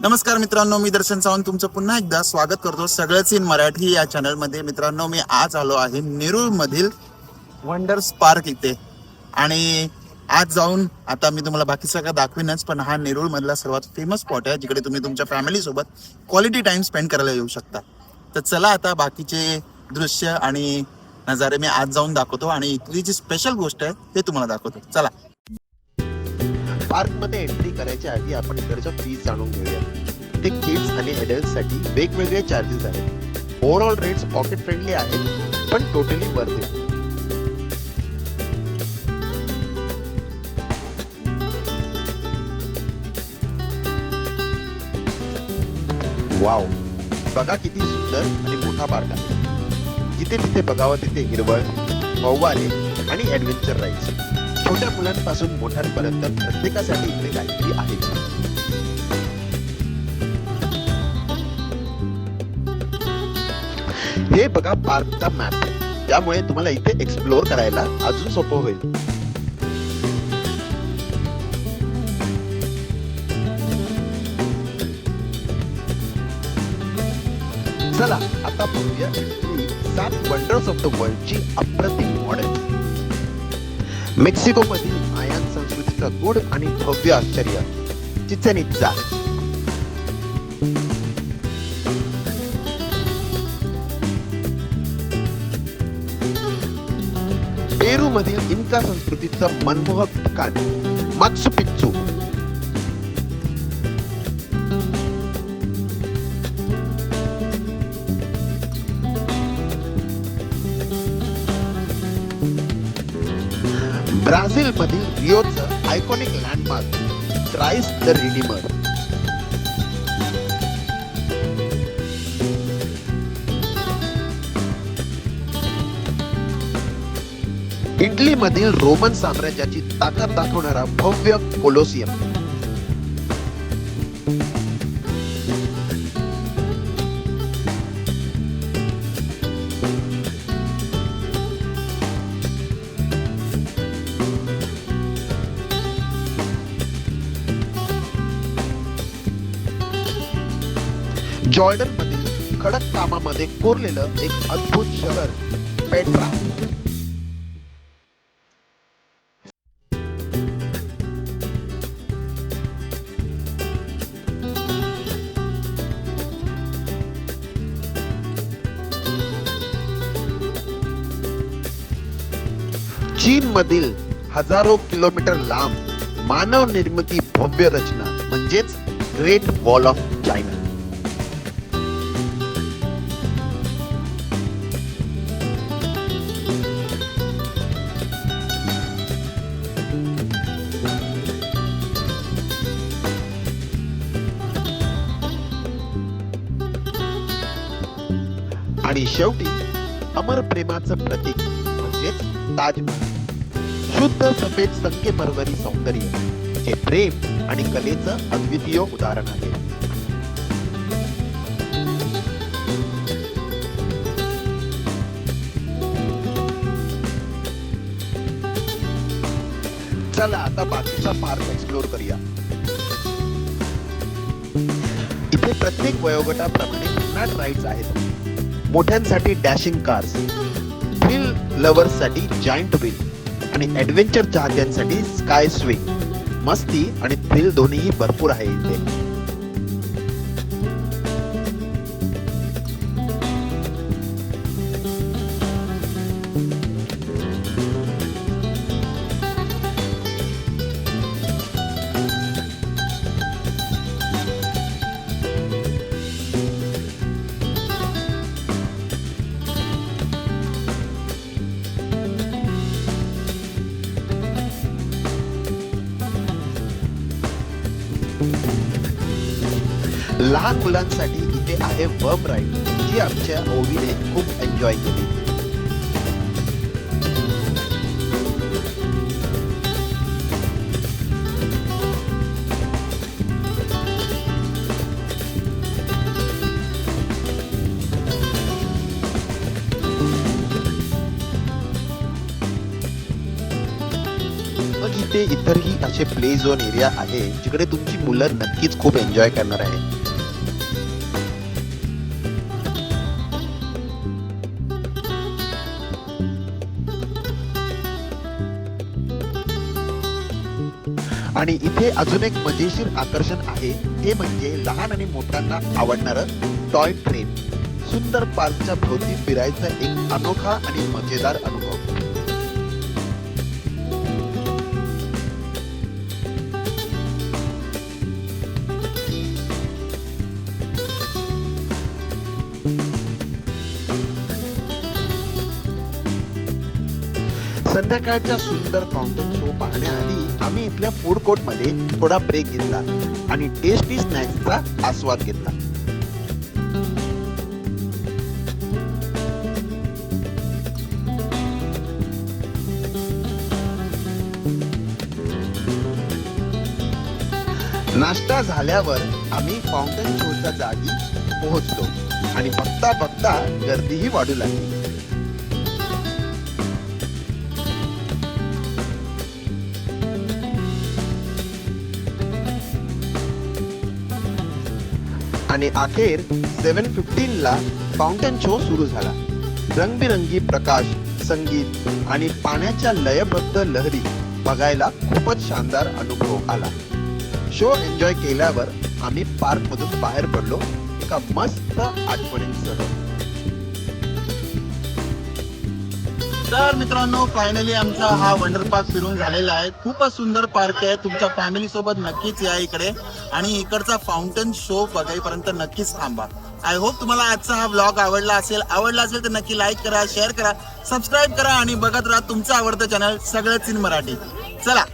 नमस्कार मित्रांनो मी दर्शन सावंत तुमचं पुन्हा एकदा स्वागत करतो सगळंच इन मराठी या चॅनलमध्ये मित्रांनो मी आज आलो आहे नेरूळमधील वंडर्स पार्क इथे. आणि आज जाऊन आता मी तुम्हाला बाकी सगळं दाखवीनच पण हा नेरूळमधला सर्वात फेमस स्पॉट आहे जिकडे तुम्ही तुमच्या फॅमिली सोबत क्वालिटी टाइम स्पेंड करायला येऊ शकता. तर चला आता बाकीचे दृश्य आणि नजारे मी आज जाऊन दाखवतो आणि इथली जी स्पेशल गोष्ट आहे ते तुम्हाला दाखवतो. चला. पार्कमध्ये एंट्री करायच्या आधी आपण इकडच्या फीज जाणून घेऊया ते किड्स आणि adults साठी वेगवेगळे चार्जेस आहेत. ओव्हरऑल रेट्स पॉकेट फ्रेंडली आहेत पण टोटली वर्थ इट वाव बघा किती सुंदर आणि मोठा पार्क आहे. जिथे तिथे बघावं तिथे हिरवळ फव्वारे आणि ॲडव्हेंचर राईड्स छोट्या मुलांपासून मोठ्यांपर्यंत प्रत्येकासाठी इकडे काहीतरी आहे. हे बघा पार्कचा मॅप त्यामुळे तुम्हाला इथे एक्सप्लोअर करायला अजून सोपं होईल. चला आता बघूया सात वंडर्स ऑफ द वर्ल्ड ची अप्रतिम मॉडेल मेक्सिको मधील मायान संस्कृतीचं गुढ आणि भव्य आश्चर्य. चिचन इत्जा पेरू मधील इन्का संस्कृतीचं मनमोहक ठिकाण मात्सू पिच्चू. ब्राझील मधील रिओचं iconic landmark Christ the Redeemer Italy मधील रोमन साम्राज्याची ताकद दाखवणारा भव्य कोलोसियम. जॉर्डन मधील खडक कामामध्ये कोरलेलं एक अद्भुत शहर पेट्रा. चीन मधील हजारो किलोमीटर लांब मानव निर्मिती भव्य रचना म्हणजेच ग्रेट वॉल ऑफ चायना आणि शेवटी अमर प्रेमाचं प्रतीक म्हणजेच ताजमहल. शुद्ध सफेद संख्येबरोबरी सौंदर्य जे प्रेम आणि कलेचं अद्वितीय उदाहरण आहे. चला आता बाकीचा पार्क एक्सप्लोर करूया. इथे प्रत्येक वयोगटाप्रमाणे पुन्हा राईड्स आहेत मोठ्यांसाठी डॅशिंग कार्स थ्रिल लवर्ससाठी जायंट व्हील आणि ऍडव्हेंचर चाहत्यांसाठी स्काय स्विंग मस्ती आणि थ्रिल दोन्हीही भरपूर आहे इथे. लहान मुलांसाठी इथे आहे वर्म राईड जी आमच्या ओवीने खूप एन्जॉय केली. मग इथे इतरही असे प्ले झोन एरिया आहे जिकडे तुमची मुलं नक्कीच खूप एन्जॉय करणार आहे आणि इथे अजून एक मजेशीर आकर्षण आहे. ते म्हणजे लहान आणि मोठ्यांना आवडणारं टॉय ट्रेन. सुंदर पार्कच्या भोवती फिरायचा एक अनोखा आणि मजेदार अनुभव. संध्याकाळच्या सुंदर फाउंटन शो पाहण्याआधी आम्ही इथल्या फूड कोर्टमध्ये थोडा ब्रेक घेतला आणि टेस्टी स्नॅक्सचा आस्वाद घेतला. नाश्ता झाल्यावर आम्ही फाउंटन शोच्या जागी पोहोचलो आणि बघता बघता गर्दीही वाढू लागली. आणि अखेर सेव्हन फिफ्टीन ला फाउंटन शो सुरू झाला. रंगबिरंगी प्रकाश संगीत आणि पाण्याच्या लयबद्ध लहरी बघायला खूपच शानदार अनुभव आला. शो एन्जॉय केल्यावर आम्ही पार्क मधून बाहेर पडलो एका मस्त आठवणींसह. तर मित्रांनो फायनली आमचा हा वंडर पार्क फिरून झालेला आहे. खूपच सुंदर पार्क आहे. तुमच्या फॅमिली सोबत नक्कीच या इकडे. आणि इकडचा फाउंटन शो बघाईपर्यंत नक्कीच थांबा. आय होप तुम्हाला आजचा हा ब्लॉग आवडला असेल. आवडला असेल तर नक्की लाईक करा शेअर करा सबस्क्राईब करा आणि बघत राहा तुमचं आवडतं चॅनल सगळंच इन मराठी. चला